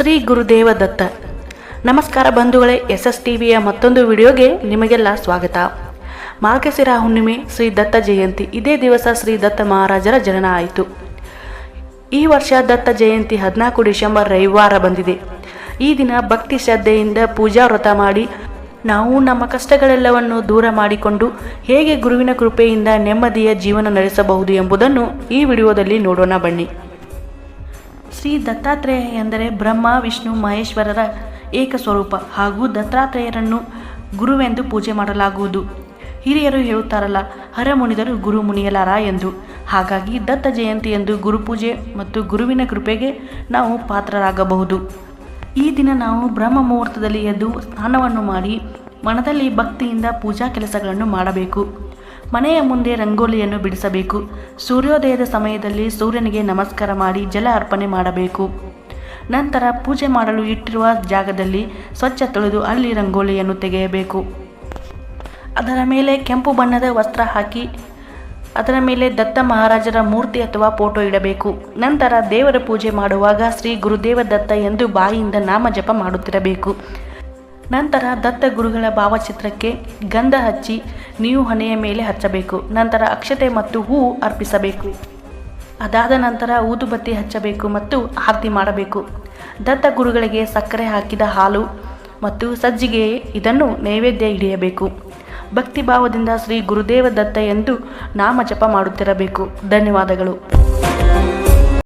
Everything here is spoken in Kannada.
ಶ್ರೀ ಗುರುದೇವ ದತ್ತ. ನಮಸ್ಕಾರ ಬಂಧುಗಳೇ ಎಸ್ ಎಸ್ ಟಿ ವಿಯ ಮತ್ತೊಂದು ವಿಡಿಯೋಗೆ ನಿಮಗೆಲ್ಲ ಸ್ವಾಗತ. ಮಾರ್ಗಶಿರ ಹುಣ್ಣಿಮೆ, ಶ್ರೀ ದತ್ತ ಜಯಂತಿ. ಇದೇ ದಿವಸ ಶ್ರೀ ದತ್ತ ಮಹಾರಾಜರ ಜನನ ಆಯಿತು. ಈ ವರ್ಷ ದತ್ತ ಜಯಂತಿ ಹದಿನಾಲ್ಕು ಡಿಸೆಂಬರ್ ರವಿವಾರ ಬಂದಿದೆ. ಈ ದಿನ ಭಕ್ತಿ ಶ್ರದ್ಧೆಯಿಂದ ಪೂಜಾ ವ್ರತ ಮಾಡಿ ನಾವು ನಮ್ಮ ಕಷ್ಟಗಳೆಲ್ಲವನ್ನು ದೂರ ಮಾಡಿಕೊಂಡು ಹೇಗೆ ಗುರುವಿನ ಕೃಪೆಯಿಂದ ನೆಮ್ಮದಿಯ ಜೀವನ ನಡೆಸಬಹುದು ಎಂಬುದನ್ನು ಈ ವಿಡಿಯೋದಲ್ಲಿ ನೋಡೋಣ ಬನ್ನಿ. ಶ್ರೀ ದತ್ತಾತ್ರೇಯ ಎಂದರೆ ಬ್ರಹ್ಮ, ವಿಷ್ಣು, ಮಹೇಶ್ವರರ ಏಕ ಸ್ವರೂಪ ಹಾಗೂ ದತ್ತಾತ್ರೇಯರನ್ನು ಗುರುವೆಂದು ಪೂಜೆ ಮಾಡಲಾಗುವುದು. ಹಿರಿಯರು ಹೇಳುತ್ತಾರಲ್ಲ ಹರಮುನಿದರು ಗುರು ಮುನಿಯಲಾರ ಎಂದು. ಹಾಗಾಗಿ ದತ್ತ ಜಯಂತಿ ಎಂದು ಗುರುಪೂಜೆ ಮತ್ತು ಗುರುವಿನ ಕೃಪೆಗೆ ನಾವು ಪಾತ್ರರಾಗಬಹುದು. ಈ ದಿನ ನಾವು ಬ್ರಹ್ಮ ಮುಹೂರ್ತದಲ್ಲಿ ಎದ್ದು ಸ್ನಾನವನ್ನು ಮಾಡಿ ಮನದಲ್ಲಿ ಭಕ್ತಿಯಿಂದ ಪೂಜಾ ಕೆಲಸಗಳನ್ನು ಮಾಡಬೇಕು. ಮನೆಯ ಮುಂದೆ ರಂಗೋಲಿಯನ್ನು ಬಿಡಿಸಬೇಕು. ಸೂರ್ಯೋದಯದ ಸಮಯದಲ್ಲಿ ಸೂರ್ಯನಿಗೆ ನಮಸ್ಕಾರ ಮಾಡಿ ಜಲ ಅರ್ಪಣೆ ಮಾಡಬೇಕು. ನಂತರ ಪೂಜೆ ಮಾಡಲು ಇಟ್ಟಿರುವ ಜಾಗದಲ್ಲಿ ಸ್ವಚ್ಛ ತೊಳೆದು ಅಲ್ಲಿ ರಂಗೋಲಿಯನ್ನು ತೆಗೆಯಬೇಕು. ಅದರ ಮೇಲೆ ಕೆಂಪು ಬಣ್ಣದ ವಸ್ತ್ರ ಹಾಕಿ, ಅದರ ಮೇಲೆ ದತ್ತ ಮಹಾರಾಜರ ಮೂರ್ತಿ ಅಥವಾ ಫೋಟೋ ಇಡಬೇಕು. ನಂತರ ದೇವರ ಪೂಜೆ ಮಾಡುವಾಗ ಶ್ರೀ ಗುರುದೇವ ದತ್ತ ಎಂದು ಬಾಯಿಯಿಂದ ನಾಮ ಜಪ ಮಾಡುತ್ತಿರಬೇಕು. ನಂತರ ದತ್ತ ಗುರುಗಳ ಭಾವಚಿತ್ರಕ್ಕೆ ಗಂಧ ಹಚ್ಚಿ ನೀವು ಹಣೆಯ ಮೇಲೆ ಹಚ್ಚಬೇಕು. ನಂತರ ಅಕ್ಷತೆ ಮತ್ತು ಹೂ ಅರ್ಪಿಸಬೇಕು. ಅದಾದ ನಂತರ ಊದುಬತ್ತಿ ಹಚ್ಚಬೇಕು ಮತ್ತು ಆರತಿ ಮಾಡಬೇಕು. ದತ್ತ ಗುರುಗಳಿಗೆ ಸಕ್ಕರೆ ಹಾಕಿದ ಹಾಲು ಮತ್ತು ಸಜ್ಜಿಗೆ ಇದನ್ನು ನೈವೇದ್ಯ ಹಿಡಿಯಬೇಕು. ಭಕ್ತಿ ಭಾವದಿಂದ ಶ್ರೀ ಗುರುದೇವ ದತ್ತ ಎಂದು ನಾಮ ಜಪ ಮಾಡುತ್ತಿರಬೇಕು. ಧನ್ಯವಾದಗಳು.